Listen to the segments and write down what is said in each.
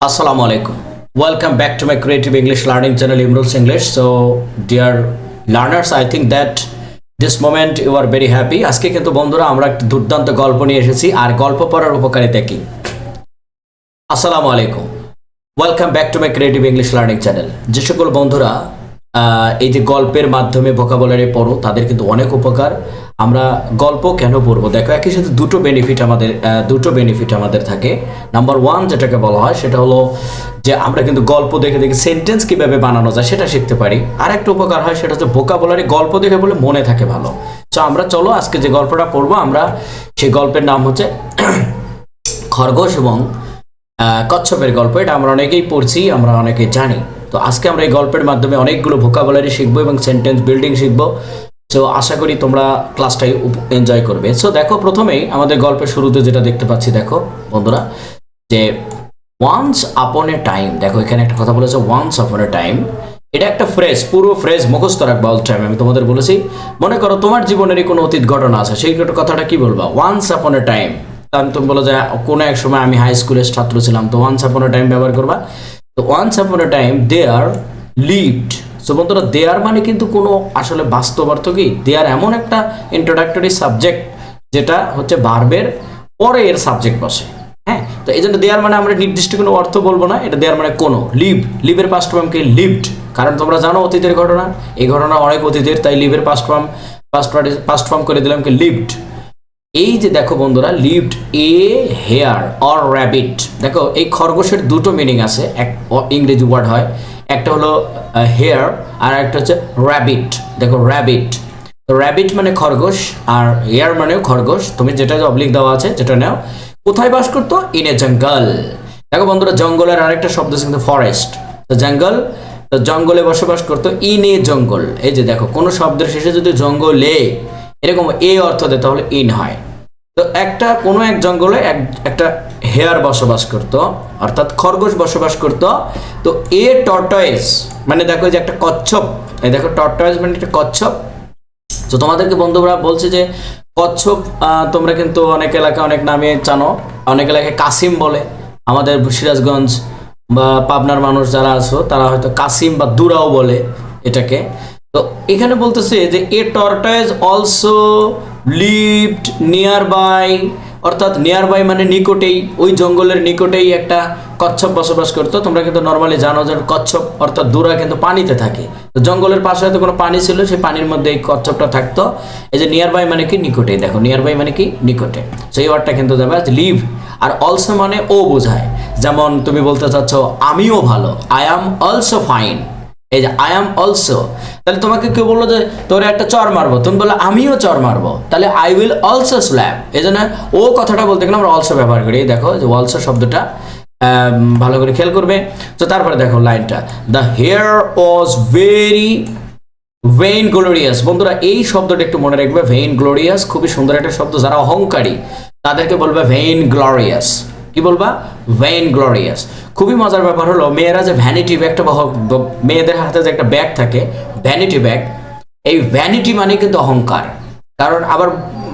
আসসালামু আলাইকুম welcome back to my creative English learning channel Imrul's English so dear learners I think that this moment you are very happy আজকে কিন্তু বন্ধুরা আমরা একটি দুর্দান্ত গল্প নিয়ে এসেছি আর গল্প পড়ার উপকারিতা কি? আসসালামু আলাইকুম welcome back to my creative English learning channel যে সকল বন্ধুরা এই যে গল্পের মাধ্যমে ভোকাবুলারি পড়ো, তাদের কিন্তু অনেক উপকার। আমরা গল্প কেন পড়ব? দেখো, একই সাথে দুটো বেনিফিট আমাদের দুটো বেনিফিট আমাদের থাকে। নাম্বার ওয়ান যেটাকে বলা হয়, সেটা হলো যে আমরা কিন্তু গল্প দেখে দেখে সেন্টেন্স কীভাবে বানানো যায় সেটা শিখতে পারি। আর একটা উপকার হয়, সেটা হচ্ছে ভোকাবুলারি গল্প দেখে বলে মনে থাকে ভালো। তো আমরা, চলো, আজকে যে গল্পটা পড়ব, আমরা সেই গল্পের নাম হচ্ছে খরগোশ এবং কচ্ছপের গল্প। এটা আমরা অনেকেই পড়ছি, আমরা অনেকেই জানি। তো আজকে আমরা এই গল্পের মাধ্যমে অনেকগুলো ভোকাবুলারি শিখব এবং সেন্টেন্স বিল্ডিং শিখব। সো আশা করি তোমরা ক্লাসটাই এনজয় করবে। সো দেখো, প্রথমেই আমাদের গল্পের শুরুতে যেটা দেখতে পাচ্ছি, দেখো, বন্ধুরা, যে ওয়ান্স আপন এ টাইম দেখো, এখানে একটা কথা বলেছে ওয়ান্স আপন এ টাইম এটা একটা ফ্রেজ পুরো ফ্রেজ মুখস্থ রাখবা অল টাইম আমি তোমাদের বলেছি। মনে করো, তোমার জীবনেরই কোনো অতীত ঘটনা আছে, সেই কথাটা কি বলবা? ওয়ান্স আপন এ টাইম তুমি বলো যে, কোনো এক সময় আমি হাই স্কুলের ছাত্র ছিলাম, তো ওয়ান্স আপন এ টাইম ব্যবহার করবা। তো once upon a time there lived so বন্ধুরা দেয়ার মানে কিন্তু কোনো আসলে বাস্তব অর্থ কি? দেয়ার এমন একটা ইন্ট্রোডাক্টরি সাবজেক্ট যেটা হচ্ছে বার্বের পরে এর সাবজেক্ট বসে। হ্যাঁ? তো এই জন্য দেয়ার মানে আমরা নির্দিষ্ট কোনো অর্থ বলব না। এটা দেয়ার মানে কোনো। লিভ লিভের পাস্ট ফর্মকে লিভড কারণ তোমরা জানো অতীতের ঘটনা। এই ঘটনা অনেক অতীতের, তাই লিভের past form past past form করে দিলাম কি? লিভড এই যে দেখো বন্ধুরা lived a hare or rabbit দেখো এই খরগোশের দুটো মিনিং আছে, এক ইংরেজি ওয়ার্ড হয়, একটা হলো হেয়ার আর একটা হচ্ছে র্যাবিট দেখো র্যাবিট র্যাবিট মানে খরগোশ আর হেয়ার মানেও খরগোশ, তুমি যেটা অবলিক দেওয়া আছে যেটা নাও, কোথায় বাস করতো? ইন এ জঙ্গল দেখো বন্ধুরা, জঙ্গলের আরেকটা শব্দ কিন্তু ফরেস্ট তো জঙ্গল তো জঙ্গলে বসবাস করতো ইন এ জঙ্গল এই যে দেখো, কোনো শব্দের শেষে যদি জঙ্গলে এরকম এ অর্থ দেয় তাহলে ইন হয়। তো একটা কোনো এক জঙ্গলে এক, একটা হেয়ার বসবাস করত, অর্থাৎ খরগোশ বসবাস করত। তো এ টর্টয়েস মানে দেখো যে একটা কচ্ছপ, এই দেখো টর্টয়েস মানে একটা কচ্ছপ। তো তোমাদেরকে বন্ধুরা বলছে যে কচ্ছপ তোমরা কিন্তু অনেক এলাকা অনেক নামে জানো, অনেক এলাকায় কাসিম বলে। আমাদের সিরাজগঞ্জ বা পাবনার মানুষ যারা আছো, তারা হয়তো কাসিম বা দুরাও বলে এটাকে। তো এখানে বলতেছে যে a tortoise also lived nearby অর্থাৎ নিয়ার বাই মানে নিকটেই, ওই জঙ্গলের নিকটেই একটা কচ্ছপ বসবাস করতো। তোমরা কিন্তু নর্মালি জানো যে কচ্ছপ, অর্থাৎ দূরা কিন্তু পানিতে থাকে। তো জঙ্গলের পাশে হয়তো কোনো পানি ছিল, সেই পানির মধ্যে এই কচ্ছপটা থাকতো। এই যে নিয়ার বাই মানে কি? নিকটে। দেখো নিয়ার বাই মানে কি? নিকটে। সেই ওয়ার্ডটা কিন্তু দেবে লিভ আর অলসো মানে ও বোঝায়। যেমন তুমি বলতে চাচ্ছ, আমিও ভালো আই অ্যাম অলসো ফাইন এই যে আই অ্যাম অলসো তাহলে তোমাকে কেউ বলল যে, তোর একটা চর মারবো। তুমি বলল, আমিও চর মারবো। তাহলে আই উইল অলসো স্ল্যাপ এই জন্য ও কথাটা বলতে গেলে আমরা অলসো ব্যবহার করি। দেখো, যে অলসো শব্দটা ভালো করে খেয়াল করবে। তো তারপরে দেখো লাইনটা। The hare was very vainglorious বন্ধুরা, এই শব্দটা একটু মনে রাখবে। ভেইন গ্লোরিয়াস খুবই সুন্দর একটা শব্দ। যারা অহংকারী, তাদেরকে বলবে ভেইন গ্লোরিয়াস কি বলবা? ভেইন গ্লোরিয়াস খুবই মজার ব্যাপার হলো, মেয়েরা যে ভ্যানিটি ব্যাগটা মেয়েদের হাতে যে একটা ব্যাগ থাকে ভ্যানিটি ব্যাগ এই ভ্যানিটি মানে কিন্তু অহংকার। কারণ আবার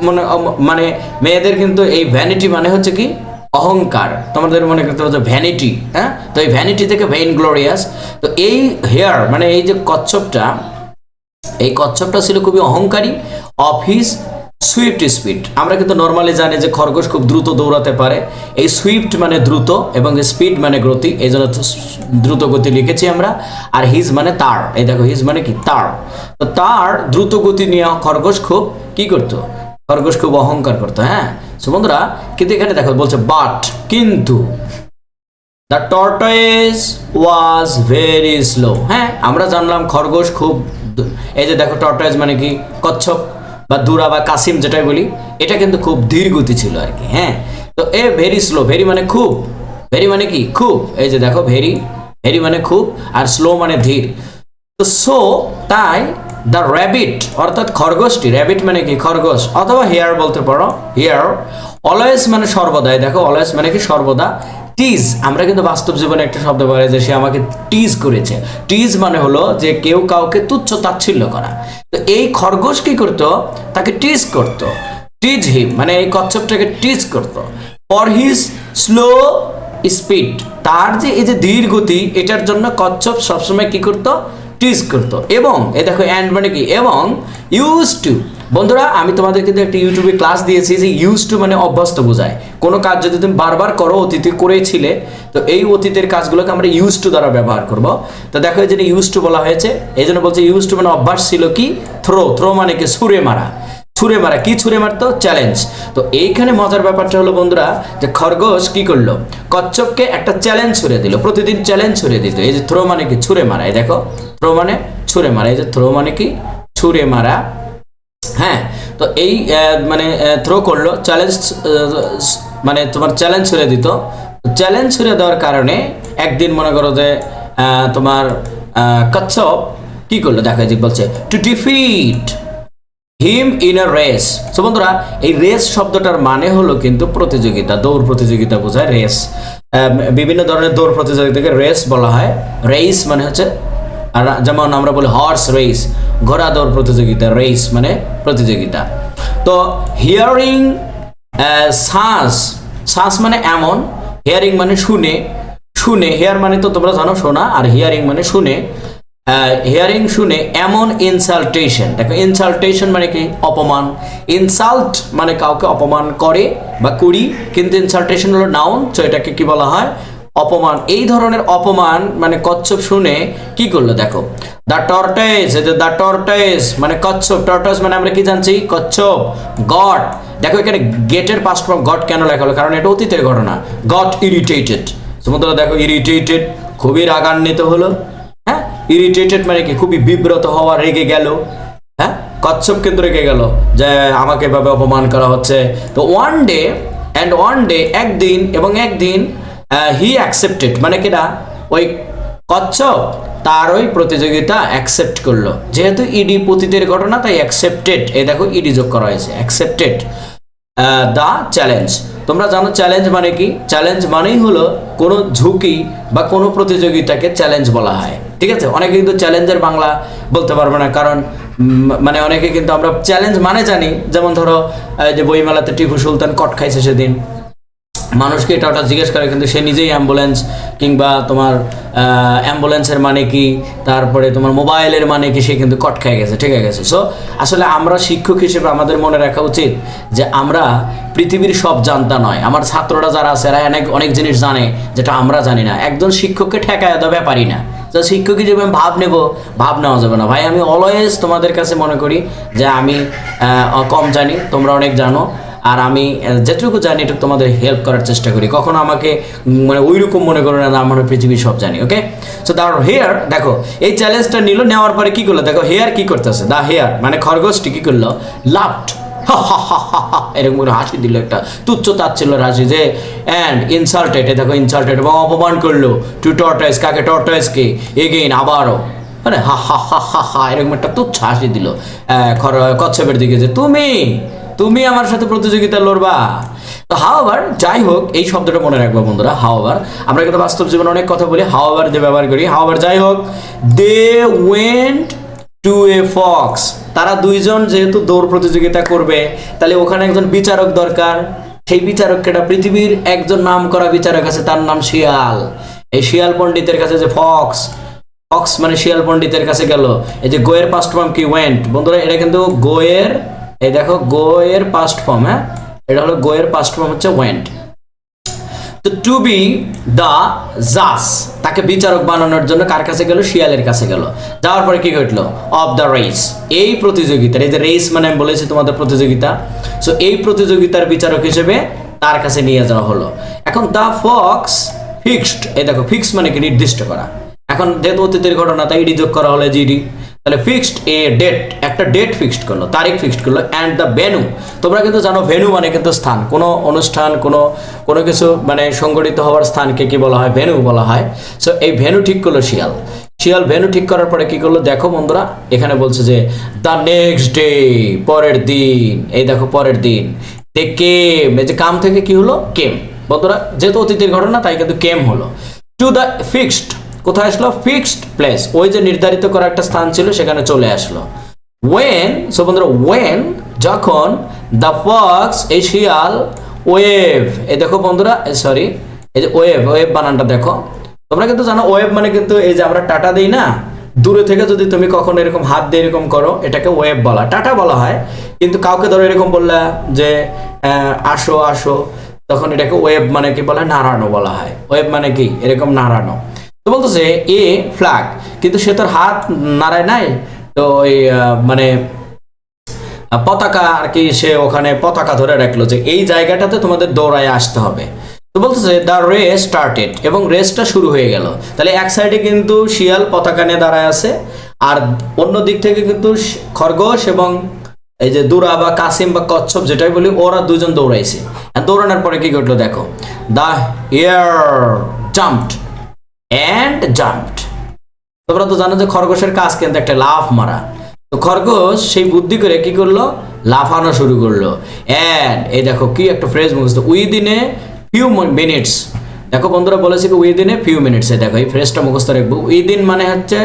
মনে মানে মেয়েদের কিন্তু এই ভ্যানিটি মানে হচ্ছে কি? অহংকার। তোমাদের মনে করতে হচ্ছে ভ্যানিটি হ্যাঁ? তো এই ভ্যানিটি থেকে ভেইন গ্লোরিয়াস তো এই হেয়ার মানে এই যে কচ্ছপটা, এই কচ্ছপটা ছিল খুবই অহংকারী অফিস সুইফট স্পিড আমরা কিন্তু নর্মালি জানি যে খরগোশ খুব দ্রুত দৌড়াতে পারে। এই সুইফট মানে দ্রুত এবং স্পিড মানে গতি, এই জন্য দ্রুত গতি লিখেছি আমরা। আর হিজ মানে তার। এই দেখো হিজ মানে কি? তার। তো তার দ্রুত গতি নিয়ে খরগোশ খুব কি করতো? খরগোশ খুব অহংকার করতো হ্যাঁ? সো বন্ধুরা, কিন্তু এখানে দেখো, বলছে বাট কিন্তু the tortoise was very slow হ্যাঁ আমরা জানলাম খরগোশ খুব এই যে দেখো টর্টয়েস মানে কি? কচ্ছপ। বা দুরা বা কাসিম যেটাই বলি, এটা কিন্তু খুব ধীর গতি ছিল আর কি হ্যাঁ? তো এ ভেরি স্লো ভেরি মানে খুব ভেরি মানে কি? খুব, এই যে দেখো ভেরি ভেরি মানে খুব আর স্লো মানে ধীর। তো সো তাই দ্য র্যাবিট অর্থাৎ খরগোশটি র্যাবিট মানে কি? খরগোশ, অথবা হেয়ার বলতে পারো হেয়ার অলওয়েজ মানে সর্বদাই, দেখো অলওয়েজ মানে কি? সর্বদা টিজ আমরা কিন্তু বাস্তব জীবনে একটা শব্দ বলে যে সে আমাকে টিজ করেছে। টিজ মানে হলো যে কেউ কাউকে তুচ্ছ তাচ্ছিল্য করা। তো এই খরগোশ কি করতো? তাকে টিজ করতো। টিজ হিম মানে এই কচ্ছপটাকে টিজ করতো। ফর হিজ স্লো স্পিড তার যে এই যে ধীর গতি, এটার জন্য কচ্ছপ সবসময় কি করতো? টিজ করতো। এবং, এ দেখো অ্যান্ড মানে কি? এবং ইউজ টু বন্ধুরা, আমি তোমাদের কিন্তু একটা ইউটিউবে ক্লাস দিয়েছি, যে ইউজ টু মানে অভ্যস্ত বোঝায়। কোনো কাজ যদি তুমি বারবার করো অতীতে করেছিলে, তো এই অতীতের কাজগুলোকে আমরা ইউজ টু দ্বারা ব্যবহার করব। তো দেখো, এই যে ইউজ টু বলা হয়েছে, এই জন্য বলছে ইউজ টু মানে অভ্যাস ছিল কি? থ্রো থ্রো মানে কি? ছুঁড়ে মারা। ছুঁড়ে মারা। কি ছুঁড়ে মারতো? চ্যালেঞ্জ তো এইখানে মজার ব্যাপারটা হলো বন্ধুরা, যে খরগোশ কি করল? কচ্ছপকে একটা চ্যালেঞ্জ ছুড়ে দিল, প্রতিদিন চ্যালেঞ্জ ছুড়ে দিত। এই যে থ্রো মানে কি? ছুঁড়ে মারা। এই দেখো থ্রো মানে ছুঁড়ে মারা। এই যে থ্রো মানে কি? ছুঁড়ে মারা। হ্যাঁ তো এই মানে থ্রো করল চ্যালেঞ্জ মানে তোমার চ্যালেঞ্জ ছুড়ে দিত। চ্যালেঞ্জ ছুড়ে দেওয়ার কারণে একদিন মনে করো যে তোমার কচ্ছপ কি করল? দেখা যায় বলছে to defeat him in a race so বন্ধুরা, এই রেস শব্দটার মানে হলো কিন্তু প্রতিযোগিতা, দৌড় প্রতিযোগিতা বোঝায় রেস বিভিন্ন ধরনের দৌড় প্রতিযোগিতাকে রেস বলা হয়। রেস মানে হচ্ছে যেমন আমরা বলি হর্স রেস ঘোড়া দৌড় প্রতিযোগিতা রেস মানে প্রতিযোগিতা। তো হিয়ারিং শ্বাস শ্বাস মানে এমন হিয়ারিং মানে শুনে শুনে হেয়ার মানে তো তোমরা জানো, শোনা, আর হিয়ারিং মানে শুনে হিয়ারিং শুনে, এমন ইনসাল্টেশন দেখো ইনসাল্টেশন মানে কি? অপমান। ইনসাল্ট মানে কাউকে অপমান করে বা করি, কিন্তু ইনসাল্টেশন হলো নাউন তো এটাকে কি বলা হয়? অপমান, এই ধরনের অপমান মানে কচ্ছপ শুনে কি করল দেখো? দ্য টর্টাইস দ্য টর্টাইস মানে কচ্ছপ টর্টাইস মানে আমরা কি জানছি? কচ্ছপ, গট। দেখো এখানে গেটের পাস্ট ফর্ম গড কেন লেখা হলো? কারণ এটা অতীতের ঘটনা। গট ইরিটেটেড সমুদ্র দেখো ইরিটেটেড খুবই রাগান্বিত হলো। হ্যাঁ? ইরিটেটেড মানে কি? খুবই বিব্রত হওয়া, রেগে গেল। হ্যাঁ? কচ্ছপ কিন্তু রেগে গেল যে আমাকে এভাবে অপমান করা হচ্ছে। তো one day and one day একদিন, এবং একদিন হি অ্যাকসেপ্টেড মানে কিনা ওই কচ্ছপ তার ওই প্রতিযোগিতা অ্যাকসেপ্ট করল। যেহেতু ইডি পতিতের ঘটনা, তাই অ্যাকসেপ্টেড এই দেখো ইডি যোগ করা হয়েছে অ্যাকসেপ্টেড দ্য চ্যালেঞ্জ তোমরা জানো চ্যালেঞ্জ মানে কি? চ্যালেঞ্জ মানেই হলো কোনো ঝুঁকি বা কোনো প্রতিযোগিতাকে চ্যালেঞ্জ বলা হয়, ঠিক আছে? অনেকে কিন্তু চ্যালেঞ্জের বাংলা বলতে পারবে না, কারণ মানে অনেকে কিন্তু আমরা চ্যালেঞ্জ মানে জানি। যেমন ধরো যে বইমেলাতে টিপু সুলতান কট খাইছে সেদিন মানুষকে এটা ওটা জিজ্ঞেস করে, কিন্তু সে নিজেই অ্যাম্বুলেন্স কিংবা তোমার অ্যাম্বুলেন্সের মানে কি, তারপরে তোমার মোবাইলের মানে কি, সে কিন্তু কট খেয়ে গেছে, ঠিক আছে সো আসলে আমরা শিক্ষক হিসেবে আমাদের মনে রাখা উচিত যে আমরা পৃথিবীর সব জানতা নয়। আমার ছাত্ররা যারা আছে, এরা অনেক অনেক জিনিস জানে যেটা আমরা জানি না। একজন শিক্ষককে ঠেকায় দেওয়া পারি না। তো শিক্ষক হিসেবে আমি ভাব নেব, ভাব নেওয়া যাবে না। ভাই, আমি অলওয়েজ তোমাদের কাছে মনে করি যে আমি কম জানি, তোমরা অনেক জানো। আর আমি যেটুকু জানি, এটা তোমাদের হেল্প করার চেষ্টা করি। কখনো আমাকে মানে ওই রকম মনে করো না আমার পৃথিবীর সব জানি ওকে সো তার হেয়ার দেখো, এই চ্যালেঞ্জটা নিল, নেওয়ার পরে কি করল? দেখো হেয়ার কি করতেছে? দা হেয়ার মানে খরগোশটি কি করল লাফট এরকম করে হাসি দিল একটা, তুচ্ছ তাচ্ছিল্যের হাসি যে অ্যান্ড ইনসাল্টেড দেখো ইনসাল্টেড এবং অপমান করল টু টর্টাইস কাকে টর্টাইসকে এগেইন আবারও মানে হা হা হা হা হা এরকম একটা তুচ্ছ হাসি দিল খর- কচ্ছপের দিকে যে, তুমি তুমি আমার সাথে প্রতিযোগিতা লড়বা। তো হাওয়ার যাই হোক, এই শব্দটা মনে রাখব বন্ধুরা হাওয়ার আমরা কিন্তু বাস্তব জীবনে অনেক কথা বলি হাওয়ার যে ব্যবহার করি। হাওয়ার যাই হোক, they went to a fox. তারা দুইজন যেহেতু দৌড় প্রতিযোগিতা করবে, তাহলে ওখানে একজন বিচারক দরকার। সেই বিচারকটা পৃথিবীর একজন নাম করা বিচারক আছে, তার নাম শিয়াল। এই শিয়াল পণ্ডিতের কাছে যে ফক্স ফক্স মানে শিয়াল পণ্ডিতের কাছে গেল। এই যে গোয়ের পাস্ট কি, ওয়েন্ট? বন্ধুরা, এটা কিন্তু গোয়ের এই দেখো গো এর পাস্ট ফর্ম হ্যাঁ? এটা হলো গোয়ের পাস্ট ফর্ম হচ্ছে ওয়েন্ট তো টু বি দ্য জাস তাকে বিচারক বানানোর জন্য কার কাছে গেল? শিয়ালের কাছে গেল। যাওয়ার পরে কি ঘটলো? অফ দ্য রেস এই প্রতিযোগিতার, এই যে রেস মানে আমি বলেছি তোমাদের প্রতিযোগিতা। সো এই প্রতিযোগিতার বিচারক হিসেবে তার কাছে নিয়ে যাওয়া হলো। এখন দ্য ফক্স ফিক্সড এই দেখো ফিক্স মানে কি? নির্দিষ্ট করা। এখন যেহেতু অতীতের ঘটনা, তাই ইডি যোগ করা হলো জিডি তাহলে ফিক্সড এ ডেট একটা ডেট ফিক্সড করল, তারিখ ফিক্সড করল অ্যান্ড দ্য ভেনু তোমরা কিন্তু জানো ভেনু মানে কিন্তু স্থান। কোনো অনুষ্ঠান, কোনো কোনো কিছু মানে সংগঠিত হওয়ার স্থানকে কি বলা হয়? ভেনু বলা হয়। সো এই ভেনু ঠিক করল শিয়াল। শিয়াল ভেনু ঠিক করার পরে কি করল? দেখো বন্ধুরা, এখানে বলছে যে দ্য নেক্সট ডে পরের দিন। এই দেখো পরের দিন। দে কেম এই যে কাম থেকে কি হলো? কেম। বন্ধুরা, যেহেতু অতীতের ঘটনা, তাই কিন্তু কেম হলো। টু দ্য ফিক্সড কোথায় আসলো? ফিক্সড প্লেস ওই যে নির্ধারিত করা একটা স্থান ছিল, সেখানে চলে আসলো। ওয়েন সো বন্ধুরা ওয়েন যখন দ্য ফক্স এই শিয়াল ওয়েভ, এই দেখো বন্ধুরা সরি এই যে ওয়েভ ওয়েব বানানটা দেখো। তোমরা কিন্তু জানো, ওয়েভ মানে কিন্তু এই যে আমরা টাটা দিই না? দূরে থেকে যদি তুমি কখনো এরকম হাত দিয়ে এরকম করো, এটাকে ওয়েব বলা। টাটা বলা হয়, কিন্তু কাউকে ধরো এরকম বললা যে আসো আসো, তখন এটাকে ওয়েব মানে কি বলা নাড়ানো বলা হয়। ওয়েব মানে কি? এরকম নাড়ানো তো বলতেছে, এ ফ্ল্যাগ কিন্তু সে তোর হাত নাড়ায় নাই? তো ওই মানে পতাকা আর কি সে ওখানে পতাকা ধরে রাখল যে এই জায়গাটাতে তোমাদের দৌড়ায় আসতে হবে। তো বলতেছে দ্য রেস স্টার্টেড এবং রেসটা শুরু হয়ে গেল। তাহলে এক সাইডে কিন্তু শিয়াল পতাকা নিয়ে দাঁড়ায় আছে, আর অন্য দিক থেকে কিন্তু খরগোশ এবং এই যে দুরা বা কাসিম বা কচ্ছপ যেটাই বলি, ওরা দুজন দৌড়াইছে। দৌড়ানোর পরে কি ঘটলো দেখো? The hare jumped and jumped তোমরা তো জানো যে খরগোশের কাজ কিন্তু একটা লাফ মারা। তো খরগোশ সেই বুদ্ধি করে কি করল? লাফানো শুরু করল। অ্যান্ড এই দেখো কি একটা ফ্রেজ মুখস্থ। উইদিনে ফিউ মিনিটস দেখো বন্ধুরা বলেছে কি উইদিনে ফিউ মিনিটস দেখো এই ফ্রেজটা মুখস্থ রাখব। উইদিন মানে হচ্ছে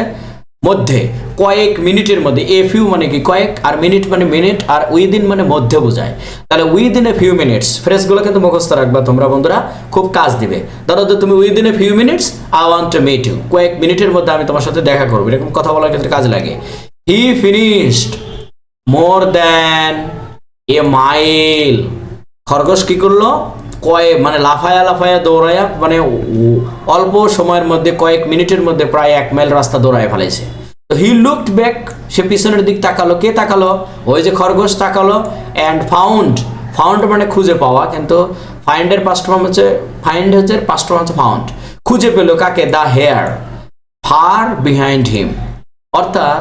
মধ্যে, কয়েক মিনিটের মধ্যে এ ফিউ মানে কি কয়েক, আর মিনিট মানে মিনিট আর উইদিন মানে মধ্যে বোঝায়। তাহলে উইদিন এ ফিউ মিনিটস ফ্রেজগুলো কিন্তু মুখস্থ রাখবা তোমরা, বন্ধুরা, খুব কাজ দিবে। ধরো তো তুমি within a few minutes I want to meet you কয়েক মিনিটের মধ্যে আমি তোমার সাথে দেখা করব, এরকম কথা বলার ক্ষেত্রে কাজ লাগে। He finished more than a mile খরগোশ কি করল? কয়েক মানে লাফায়া লাফায়া দৌড়ায়া মানে অল্প সময়ের মধ্যে কয়েক মিনিটের মধ্যে প্রায় এক মাইল রাস্তা দৌড়ায় ফেলেছে তো হি লুকড ব্যাক সে পিছনের দিক তাকালো, কে তাকালো? ওই যে খরগোশ তাকালো অ্যান্ড ফাউন্ড ফাউন্ড মানে খুঁজে পাওয়া, কিন্তু ফাইন্ডের পাস্ট ফর্ম হচ্ছে ফাইন্ড হচ্ছে পাস্ট ফর্ম হচ্ছে ফাউন্ড খুঁজে পেল কাকে? The hare far behind him অর্থাৎ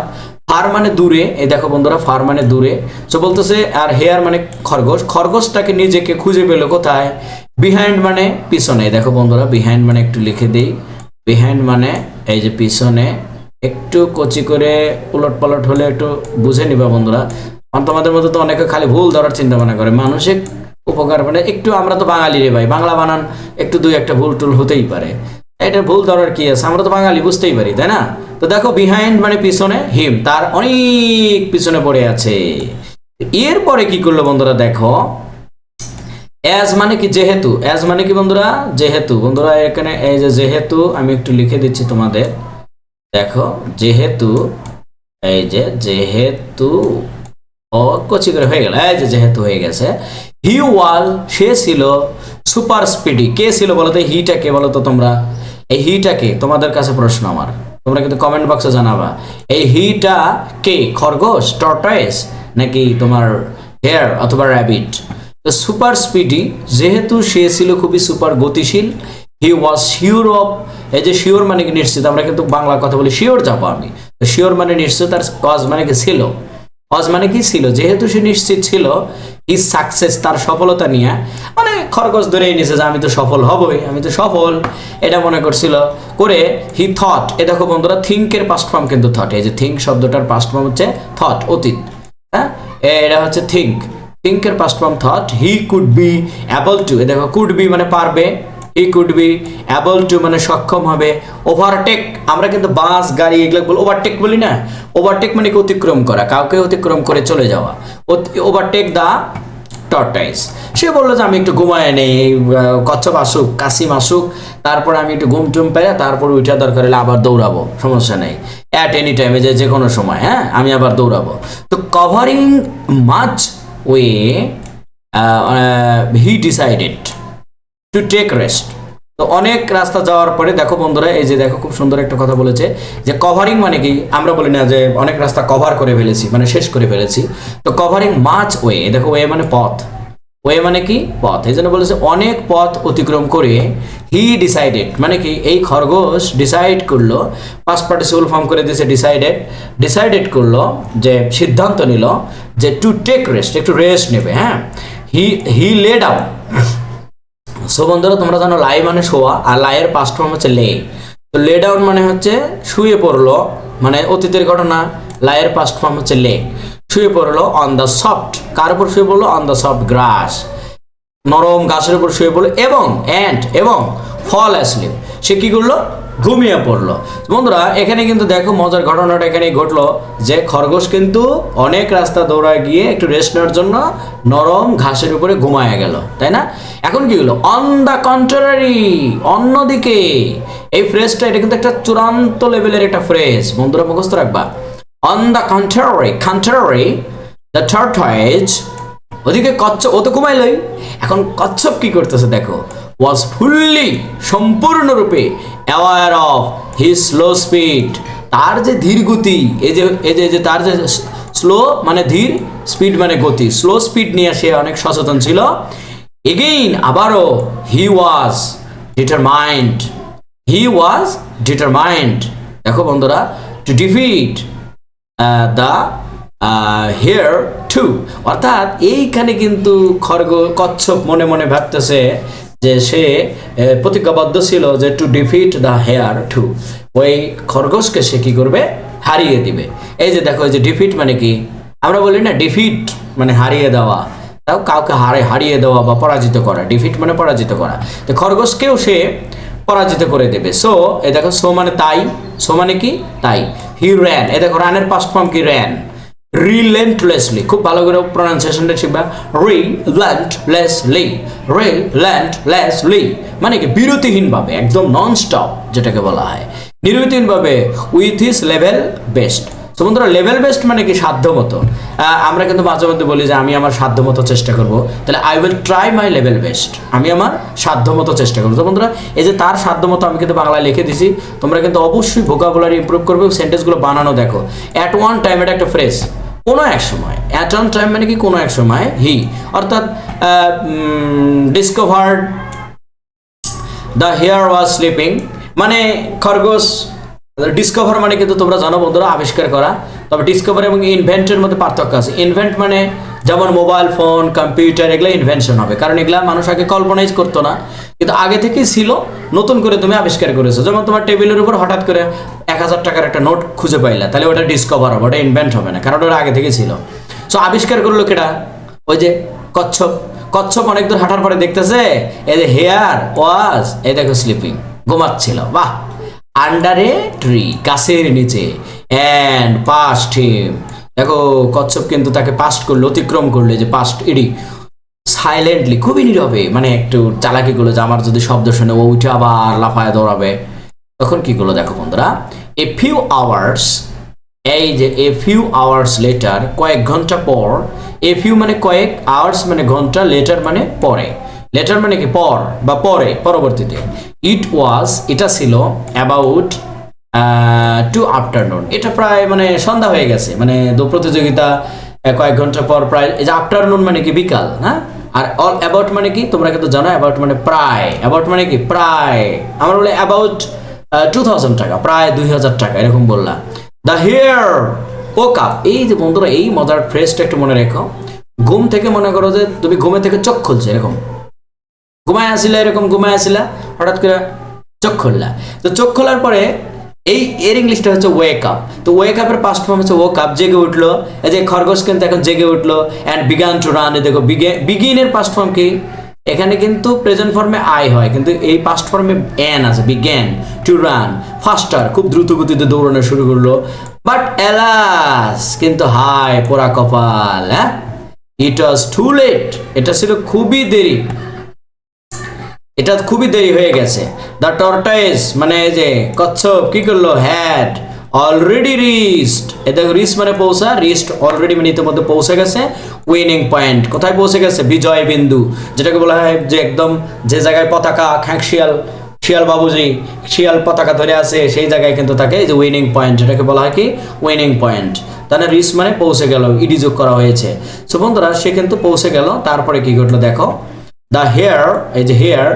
ফার মানে দূরে, এই দেখো বন্ধুরা, ফার মানে দূরে। সো বলতেছে, আর হেয়ার মানে খরগোশ। খরগোশটাকে নিজেকে খুঁজে পেল কোথায়? বিহাইন্ড মানে পিছনে। দেখো বন্ধুরা বিহাইন্ড মানে একটু লিখে দিই। বিহাইন্ড মানে এই যে পিছনে, একটু কচি করে উলট পালট হলে একটু বুঝে নিবা বন্ধুরা। কারণ তোমাদের মধ্যে তো অনেকে খালি ভুল ধরার চিন্তা ভাবনা করে। মানুষের উপকার মানে একটু আমরা তো বাঙালি রে ভাই। বাংলা বানান একটু দুই একটা ভুল টুল হতেই পারে। এটা ভুল ধরার কি আছে? আমরা তো বাঙালি, বুঝতেই পারি, তাই না? তো দেখো বিহাইন্ড মানে পিছনে হিম তার অনেক পিছনে পড়ে আছে। এরপরে কি করল বন্ধুরা দেখো অ্যাজ মানে কি যেহেতু অ্যাজ মানে কি বন্ধুরা? যেহেতু। বন্ধুরা, এখানে এই যে যেহেতু, আমি একটু লিখে দিচ্ছি তোমাদের। দেখো, যেহেতু, এই যে যেহেতু, ও কচি করে হয়ে গেল, এই যে যেহেতু হয়ে গেছে। হি ওয়াল সে ছিল সুপার স্পিডি কে ছিল বলো তো? হিটা কে বলো তো তোমরা? এই হিটা কে? তোমাদের কাছে প্রশ্ন আমার। তোমরা কিন্তু কমেন্ট বক্সে জানাবা। এই হিটা কে? খরগোশ টর্টয়েস নাকি তোমার হেয়ার অথবা র্যাবিট তো সুপার স্পিডি যেহেতু সে ছিল খুবই সুপার গতিশীল হি ওয়াজ শিওর অফ এই যে শিওর মানে নিশ্চিত? আমরা কিন্তু বাংলা কথা বলি শিওর যাব আমি। তো শিওর মানে নিশ্চিত আর কজ মানে কি ছিল? কজ মানে কি ছিল? যেহেতু সে নিশ্চিত ছিল হি সাকসেস তার সফলতা নিয়ে মানে খরগোশ ধরেই নিছে যে আমি তো সফল হবই, আমি তো সফল। এটা মনে করছিল। করে হি থট এ দেখো বন্ধুরা থিঙ্কের পাস্ট ফর্ম কিন্তু থট এই যে থিঙ্ক শব্দটার পাস্ট ফর্ম হচ্ছে থট অতীত হ্যাঁ? এটা হচ্ছে think থিঙ্কের past form thought he could be able to এ দেখো কুড বি মানে পারবে। He could be able to মানে সক্ষম হবে। ওভারটেক আমরা কিন্তু বাস, গাড়ি এগুলো বলি ওভারটেক বলি না। ওভারটেক মানে অতিক্রম করা। কাউকে অতিক্রম করে চলে যাওয়া। ওভারটেক দা টর্টাইস সে বলল যে, আমি একটু ঘুমায় নেই কচ্ছপ আসুক, কাসিম আসুক, তারপর আমি একটু ঘুম টুম পেয়ে তারপর উঠা দরকার হলে আবার দৌড়াবো, সমস্যা নেই। অ্যাট এনি টাইমে যে যে কোনো সময় হ্যাঁ আমি আবার দৌড়াবো। তো covering much way he decided to take rest তো অনেক রাস্তা যাওয়ার পরে, দেখো বন্ধুরা, এই যে দেখো খুব সুন্দর একটা কথা বলেছে, যে কভারিং মানে কি? আমরা বলি না যে অনেক রাস্তা কভার করে ফেলেছি মানে শেষ করে ফেলেছি। তো কভারিং মাছ ওয়ে দেখো ওয়ে মানে পথ। ওয়ে মানে কি? পথ। এই জন্য বলেছে, অনেক পথ অতিক্রম করে হি ডিসাইডেড মানে কি? এই খরগোশ ডিসাইড করল পাঁচ পার্টিসিপল ফর্ম করে দিয়েছে ডিসাইডেড ডিসাইডেড করল যে, সিদ্ধান্ত নিল যে টু টেক রেস্ট একটু রেস্ট নেবে হ্যাঁ? He he laid down so বন্ধুরা, তোমরা জানো লাই মানে শোয়া আর লাইয়ের পাস্ট ফর্ম হচ্ছে লে। তো লে ডাউন মানে হচ্ছে শুয়ে পড়ল মানে অতীতের ঘটনা, লাইয়ের পাস্ট ফর্ম হচ্ছে লে। শুয়ে পড়ল অন দ্য সফট কার উপর শুয়ে পড়ল? অন দ্য সফট গ্রাস নরম ঘাসের উপর শুয়ে পড়ল এবং অ্যান্ড এবং ফল অ্যাসলিপ সে কী করল? ঘুমিয়ে পড়ল। বন্ধুরা, এখানে কিন্তু দেখো মজার ঘটনাটা এখানে ঘটলো যে খরগোশ কিন্তু অনেক রাস্তা দৌড়ায় গিয়ে একটু রেস্ট নেওয়ার জন্য নরম ঘাসের উপরে ঘুমায় গেল, তাই না? এখন কি হলো? অন দ্য কন্ট্রারি অন্যদিকে। এই ফ্রেজটা এটা কিন্তু একটা চূড়ান্ত লেভেলের একটা ফ্রেজ বন্ধুরা, মুখস্থ রাখবা। On the contrary contrary the tortoise ওদিকে কচ্ছপ, ও তো ঘুমাইলই। এখন কচ্ছপ কি করতেছে দেখো? ওয়াজ ফুললি সম্পূর্ণরূপে aware of he slow speed তার যে ধীর গতি এই যে এই যে তার যে স্লো মানে ধীর স্পিড মানে গতি স্লো স্পিড নিয়ে সে অনেক সচেতন ছিল। এগেইন আবারও হি ওয়াজ ডিটারমাইন্ড হি ওয়াজ ডিটারমাইন্ড দেখো বন্ধুরা to defeat the hare to অর্থাৎ এইখানে কিন্তু খরগ কচ্ছপ মনে মনে ভাবতেছে যে সে প্রতিজ্ঞাবদ্ধ ছিল যে to defeat the hare to ওই খরগোশকে সে কি করবে? হারিয়ে দিবে। এই যে দেখো যে ডিফিট মানে কি? আমরা বলি না ডিফিট মানে হারিয়ে দেওয়া। তাও কাউকে হারে, হারিয়ে দেওয়া বা পরাজিত করা। ডিফিট মানে পরাজিত করা। তো খরগোশকেও সে পরাজিত করে দেবে। সো এ দেখো সো মানে তাই। সো মানে কি? তাই। হি র্যান এ দেখো রানের পাস্ট ফর্ম কি? র্যান রিলেন্টলেসলি খুব ভালো করে প্রনাউন্সিয়েশনটা শিখবা। রিলেন্টলেসলি রিলেন্টলেসলি মানে কি, বিরতিহীনভাবে, একদম নন স্টপ যেটাকে বলা হয়। নিরবিহীনভাবে উইথ হিস লেভেল বেস্ট তো বন্ধুরা লেভেল বেস্ট মানে কি, সাধ্য মতো। আমরা কিন্তু মাঝে মধ্যে বলি যে, আমি আমার সাধ্য মতো চেষ্টা করব। তাহলে I will try my level best আমি আমার সাধ্য মতো চেষ্টা করব। তো বন্ধুরা, এই যে তার সাধ্য মতো আমি কিন্তু বাংলায় লিখে দিছি, তোমরা কিন্তু অবশ্যই ভোকাবুলারি ইমপ্রুভ করবে সেন্টেন্সগুলো বানানো দেখো। অ্যাট ওয়ান টাইম এটা একটা ফ্রেজ কোনো এক সময় অ্যাট ওয়ান টাইম মানে কি কোনো এক সময়, হি, অর্থাৎ discovered the hare was sleeping মানে খরগোশ ডিসকভার মানে কিন্তু তোমরা জানো বন্ধুরা, আবিষ্কার করা, তবে ডিসকভার এবং ইনভেন্টের মধ্যে পার্থক্য আছে। ইনভেন্ট মানে যেমন মোবাইল ফোন কম্পিউটার এগুলো ইনভেনশন হবে। কারণ এগুলা মানুষ আগে কল্পনাই করতো না। কিন্তু আগে থেকেই ছিল, নতুন করে তুমি আবিষ্কার করেছ। যেমন তোমার টেবিলের উপর হঠাৎ করে এক হাজার টাকার একটা নোট খুঁজে পাইলা, তাহলে ওটা ডিসকভার হবে, ওটা ইনভেন্ট হবে না, কারণ ওটা আগে থেকে ছিল। সো আবিষ্কার করল কেটা ওই যে কচ্ছপ। কচ্ছপ অনেক দূর হাঁটার পরে দেখতেছে, এই যে হেয়ার ওয়াজ এই দেখো স্লিপিং ঘুমাচ্ছিল, বাহ! আন্ডার ট্রি গাছের নিচে অ্যান্ড পাস্ট হিম দেখো, কচ্ছপ কিন্তু তাকে পাস্ট করল, অতিক্রম করল যে পাস্ট ইডি সাইলেন্টলি খুবই নীরবে মানে একটু চালাকি করল যে আমার যদি শব্দ শুনে ও উঠে আবার লাফায় দৌড়াবে। তখন কি করল দেখো বন্ধুরা এ ফিউ আওয়ার্স এই যে এ ফিউ আওয়ার্স লেটার কয়েক ঘণ্টা পর এ ফিউ মানে কয়েক আওয়ার্স মানে ঘণ্টা লেটার মানে পরে। লেটার মানে কি? পর বা পরে, পরবর্তীতে। ইট ওয়াজ এটা ছিল অ্যাবাউট টু আফটারনুন এটা প্রায় মানে সন্ধ্যা হয়ে গেছে মানে দো প্রতিযোগিতা কয়েক ঘণ্টা পর প্রায়, এই যে আফটারনুন মানে কি? বিকাল হ্যাঁ? আর অল অ্যাবাউট মানে কি? তোমরা কিন্তু জানো অ্যাবাউট মানে প্রায়। অ্যাবাউট মানে কি? প্রায়। আমরা বলে অ্যাবাউট টু থাউজেন্ড টাকা, প্রায় দুই হাজার টাকা, এরকম বললাম। দ্য হেয়ার ও কাপ এই যে বন্ধুরা, এই মজার ফ্রেজটা একটু মনে রেখো। ঘুম থেকে মনে করো যে তুমি ঘুমে থেকে চোখ খুলছে, এরকম। ঘুমায় আসিলা, এরকম ঘুমায় আসিলা, হঠাৎ করে চোখ খুললা। তো চোখ খোলার পরে এই, এর ইংলিশটা হচ্ছে ওয়েক আপ তো ওয়েক আপের পাস্ট ফর্ম হচ্ছে ওক আপ জেগে উঠল। এই যে খরগোশ কিন্তু এখন জেগে উঠল অ্যান্ড বিগান টু রান দেখো বিগিনের পাস্ট ফর্ম কি? এখানে কিন্তু প্রেজেন্ট ফর্মে আই হয়, কিন্তু এই পাস্ট ফর্মে এন আছে বিজ্ঞান টু রান ফাস্টার খুব দ্রুত গতিতে দৌড়ানো শুরু করল। বাট এলাস কিন্তু হাই পোড়া কপাল হ্যাঁ? ইট ওয়াজ টু লেট এটা ছিল খুবই দেরি। এটা খুবই দেরি হয়ে গেছে। দ্য টর্টাইস মানে যে কচ্ছপ, কি করল? হ্যাড অলরেডি রিস্ট এ দেখো রিস্ট মানে পৌঁছা রিস্ট অলরেডি মানে ইতিমধ্যে পৌঁছে গেছে। উইনিং পয়েন্ট কোথায় পৌঁছে গেছে? বিজয় বিন্দু, যেটাকে বলা হয় যে একদম যে জায়গায় পতাকা খ্যাঁক শিয়াল বাবুজি, শিয়াল পতাকা ধরে আছে, সেই জায়গায় কিন্তু তাকে এই যে উইনিং পয়েন্ট যেটাকে বলা হয় কি? উইনিং পয়েন্ট তাহলে রিস মানে পৌঁছে গেল ইডি যোগ করা হয়েছে। সো বন্ধুরা, সে কিন্তু পৌঁছে গেল, তারপরে কি ঘটলো দেখো? দ্য হেয়ার এই যে হেয়ার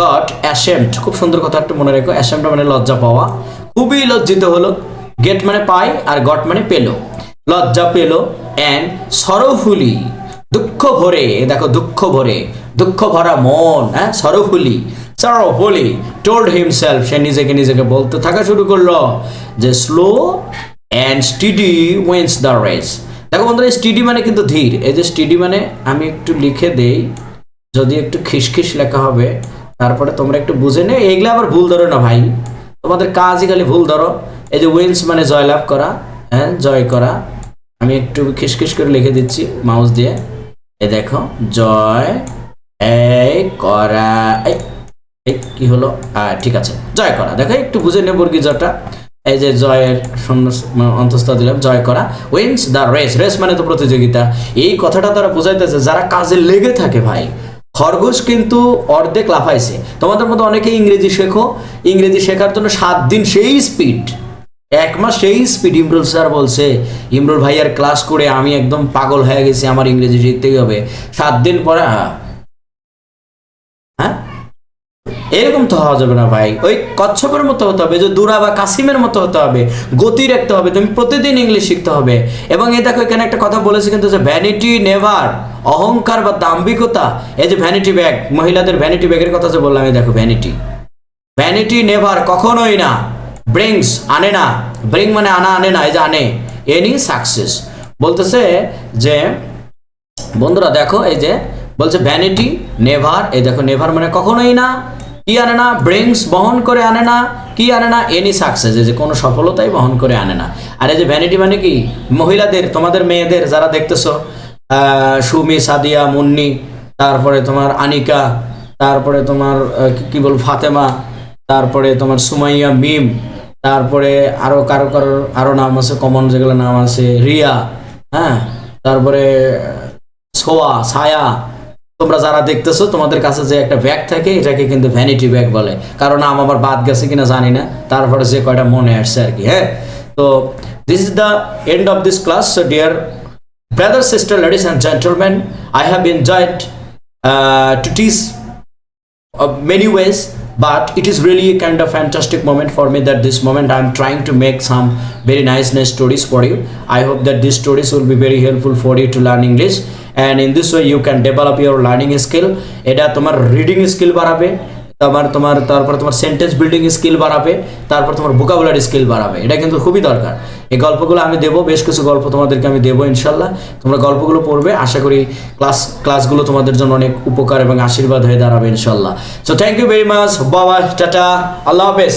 গট অ্যাসেম্ট খুব সুন্দর কথা একটু মনে রেখো অ্যাসেম্ট মানে লজ্জা পাওয়া। খুবই লজ্জিত হলো গেট মানে পাই আর গট মানে পেল। লজ্জা পেল অ্যান্ড সরফুলি দুঃখ ভরে দেখো দুঃখ ভরে, দুঃখ ভরা মন হ্যাঁ সরফুলি সরফুলি টোল্ড হিমসেলফ সে নিজেকে নিজেকে বলতে থাকা শুরু করল যে slow and steady wins the race দেখো বন্ধুরা স্টিডি মানে কিন্তু ধীর। এই যে স্টিডি মানে আমি একটু লিখে দেই, যদি একটু খিসখিস লেখা হবে, তারপরে তোমরা একটু বুঝে নে। এগুলো আবার ভুল ধরো না ভাই। তোমাদের কাজই খালি ভুল ধরো। এই যে উইন্স মানে জয়লাভ করা হ্যাঁ জয় করা। আমি একটু খিসখিস করে লিখে দিচ্ছি মাউস দিয়ে। এ দেখো, জয়, এই, করা, এই। কি হলো? ঠিক আছে। জয় করা। দেখো, একটু বুঝে নেব বর্গী জটা এই যে জয়ের অন্তস্থ দিলাম, জয় করা। উইন্স দ্য রেস রেস মানে তো প্রতিযোগিতা। এই কথাটা তারা বুঝাইতেছে, যারা কাজে লেগে থাকে ভাই, খরগোশ কিন্তু অর্ধেক লাফাইছে। তোমাদের মতো অনেকে ইংরেজি শেখো। ইংরেজি শেখার জন্য সাত দিন সেই স্পিড এক মাস সেই স্পিড ইমরুল স্যার বলছে, ইমরুল ভাইয়ার ক্লাস করে আমি একদম পাগল হয়ে গেছি, আমার ইংরেজি শিখতেই হবে। সাত দিন পরে হ্যাঁ হ্যাঁ এরকম তো হওয়া যাবে না ভাই। ওই কচ্ছপের মতো হতে হবে যে দুরা বা কাসিমের মতো হতে হবে, গতি রাখতে হবে, তুমি প্রতিদিন ইংলিশ শিখতে হবে। এবং এই দেখো, এখানে একটা কথা বলেছে কিন্তু যে ভ্যানিটি নেভার অহংকার বা দাম্ভিকতা, এই যে ভ্যানিটি ব্যাগ মহিলাদের ভ্যানিটি ব্যাগের কথা যে বললাম, এই দেখো ভ্যানিটি ভ্যানিটি নেভার কখনোই না। ব্রিংস আনে না। ব্রিং মানে আনা, আনে না, এই যে আনে। এনি সাকসেস বলতেছে যে, বন্ধুরা দেখো, এই যে বলছে ভ্যানিটি নেভার এই দেখো নেভার মানে কখনোই না। কি আনে না? ব্রিংস বহন করে আনে না? কি আনে না? এনি সাকসেস যে কোনো সফলতাই বহন করে আনে না। আর এই যে ভ্যানিটি মানে কি? মহিলাদের, তোমাদের মেয়েদের যারা দেখতেছো সুমি, সাদিয়া, মুন্নি, তারপরে তোমার আনিকা, তারপরে তোমার কি- বল ফাতেমা, তারপরে তোমার সুমাইয়া, মিম, তারপরে আরও কারও কারও, আরও নাম আছে কমন যেগুলো নাম আছে, রিয়া হ্যাঁ? তারপরে, সোয়া, ছায়া তোমরা যারা দেখতেছো, তোমাদের কাছে যে একটা ব্যাগ থাকে, এটাকে কিন্তু ভ্যানিটি ব্যাগ বলে। কারণ আমার বাদ গেছে কিনা জানি না, তারপরে যে কয়টা মনে আসছে আর কি হ্যাঁ? তো this is the end of this class dear brother sister ladies and gentleman I have been joined to this many ways but it is really a kind of fantastic moment for me that this moment I am trying to make some very nice nice stories for you I hope that this stories will be very helpful for you to learn English and in this way, you can develop your learning skill. এটা তোমার reading skill বাড়াবে, তোমার তোমার, তারপর তোমার sentence building skill বাড়াবে, তারপর তোমার ভোকাবুলারি স্কিল বাড়াবে। এটা কিন্তু খুবই দরকার। এই গল্পগুলো আমি দেবো, বেশ কিছু গল্প তোমাদেরকে আমি দেবো, ইনশাল্লাহ। তোমরা গল্পগুলো পড়বে, আশা করি ক্লাস, ক্লাসগুলো তোমাদের জন্য অনেক উপকার এবং আশীর্বাদ হয়ে দাঁড়াবে, ইনশাল্লাহ। So thank you very much বাবা টাটা, আল্লাহ হাফেজ।